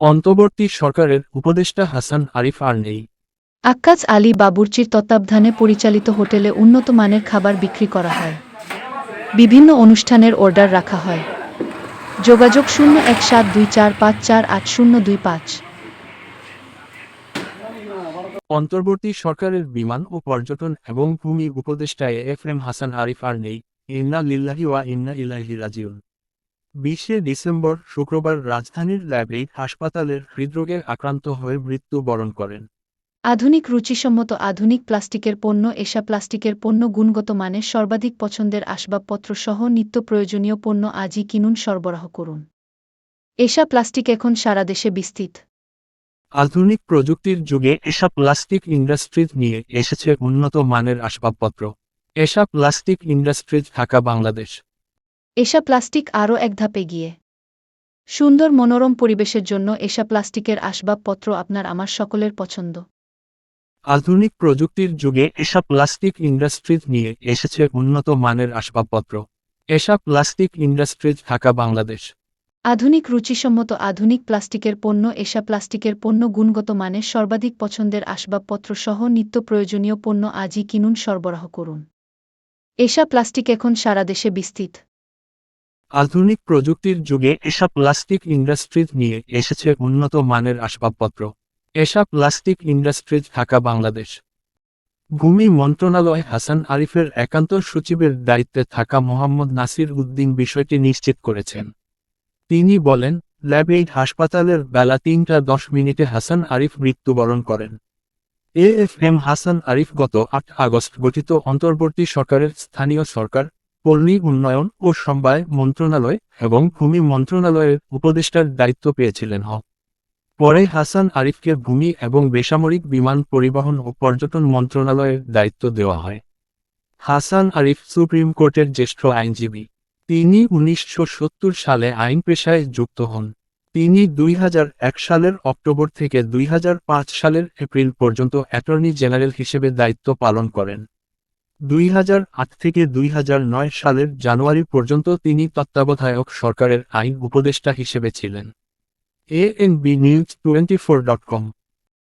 অন্তর্বর্তী সরকারের উপদেষ্টা হাসান আরিফ আর নেই। আক্কাজ আলী বাবুর্চির তত্ত্বাবধানে পরিচালিত হোটেলে উন্নত মানের খাবার বিক্রি করা হয়। বিভিন্ন অনুষ্ঠানের অর্ডার রাখা হয়। যোগাযোগ শূন্য এক সাত দুই চার পাঁচ চার আট শূন্য দুই পাঁচ। অন্তর্বর্তী সরকারের বিমান ও পর্যটন এবং ভূমি উপদেষ্টায় এফ এম হাসান আরিফ আর নেই। ইন্না লিল্লাহি ওয়া ইন্না ইলাহি রাজিউন। বিশে ডিসেম্বর শুক্রবার রাজধানীর ল্যাবে হাসপাতালের হৃদরোগে আক্রান্ত হয়ে মৃত্যুবরণ করেন। আধুনিক রুচিসম্মত আধুনিক প্লাস্টিকের পণ্য এসা প্লাস্টিকের পণ্য গুণগত মানের সর্বাধিক পছন্দের আসবাবপত্র সহ নিত্য প্রয়োজনীয় পণ্য আজই কিনুন সরবরাহ করুন। এসা প্লাস্টিক এখন সারা দেশে বিস্তৃত। আধুনিক প্রযুক্তির যুগে এসা প্লাস্টিক ইন্ডাস্ট্রিজ নিয়ে এসেছে উন্নত মানের আসবাবপত্র। এসা প্লাস্টিক ইন্ডাস্ট্রিজ ঢাকা বাংলাদেশ। এসা প্লাস্টিক আরও এক ধাপে গিয়ে সুন্দর মনোরম পরিবেশের জন্য এসা প্লাস্টিকের আসবাবপত্র আপনার আমার সকলের পছন্দ। আধুনিক প্রযুক্তির যুগে এসব প্লাস্টিক ইন্ডাস্ট্রিজ নিয়ে এসেছে উন্নত মানের আসবাবপত্র। এসব প্লাস্টিক ইন্ডাস্ট্রিজ ঢাকা বাংলাদেশ। আধুনিক রুচিসম্মত আধুনিক প্লাস্টিকের পণ্য এসা প্লাস্টিকের পণ্য গুণগত মানের সর্বাধিক পছন্দের আসবাবপত্র সহ নিত্য প্রয়োজনীয় পণ্য আজই কিনুন সরবরাহ করুন। এসা প্লাস্টিক এখন সারা দেশে বিস্তৃত। আধুনিক প্রযুক্তির যুগে এসব প্লাস্টিক ইন্ডাস্ট্রিজ নিয়ে এসেছে উন্নত মানের আসবাবপত্র। এসব প্লাস্টিক ইন্ডাস্ট্রিজ ঢাকা, বাংলাদেশ। ভূমি মন্ত্রণালয় হাসান আরিফের একান্ত সচিবের দায়িত্বে থাকা মোহাম্মদ নাসির উদ্দিন বিষয়টি নিশ্চিত করেছেন। তিনি বলেন ল্যাবেইড হাসপাতালের বেলা তিনটা দশ মিনিটে হাসান আরিফ মৃত্যুবরণ করেন। A F M Hasan Arif গত আট আগস্ট গঠিত অন্তর্বর্তী সরকারের স্থানীয় সরকার পল্লী উন্নয়ন ও সমবায় মন্ত্রণালয় এবং ভূমি মন্ত্রণালয়ের উপদেষ্টার দায়িত্ব পেয়েছিলেন হক পরে হাসান আরিফকে ভূমি এবং বেসামরিক বিমান পরিবহন ও পর্যটন মন্ত্রণালয়ের দায়িত্ব দেওয়া হয়। হাসান আরিফ সুপ্রিম কোর্টের জ্যেষ্ঠ আইনজীবী। তিনি উনিশশো সত্তর সালে আইন পেশায় যুক্ত হন। তিনি দুই হাজার এক সালের অক্টোবর থেকে দুই হাজার পাঁচ সালের এপ্রিল পর্যন্ত অ্যাটর্নি জেনারেল হিসেবে দায়িত্ব পালন করেন। দুই হাজার আট থেকে দুই হাজার নয় সালের জানুয়ারি পর্যন্ত তিনি তত্ত্বাবধায়ক সরকারের আইন উপদেষ্টা হিসেবে ছিলেন। A N B news twenty four dot com